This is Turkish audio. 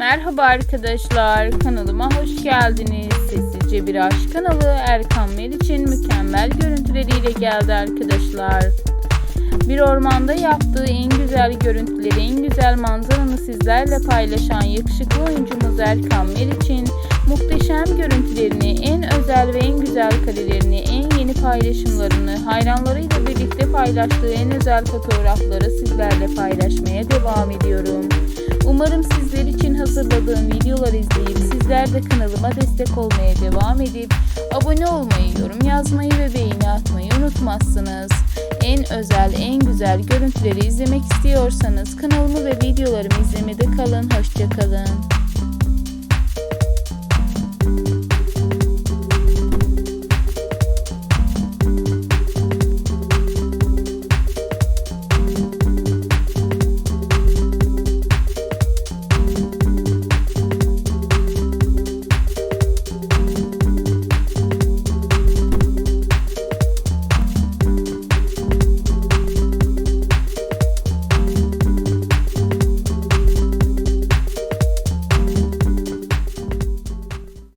Merhaba arkadaşlar, kanalıma hoş geldiniz. Sessizce bir aşk kanalı Erkan Meriç'in mükemmel görüntüleriyle geldi arkadaşlar. Bir ormanda yaptığı en güzel görüntüleri, en güzel manzaranı sizlerle paylaşan yakışıklı oyuncumuz Erkan Meriç'in muhteşem görüntülerini, en özel ve en güzel karelerini, en paylaşımlarını, hayranlarıyla birlikte paylaştığı en özel fotoğrafları sizlerle paylaşmaya devam ediyorum. Umarım sizler için hazırladığım videoları izleyip sizler de kanalıma destek olmaya devam edip abone olmayı, yorum yazmayı ve beğeni atmayı unutmazsınız. En özel, en güzel görüntüleri izlemek istiyorsanız kanalımı ve videolarımı izlemede kalın. Hoşçakalın.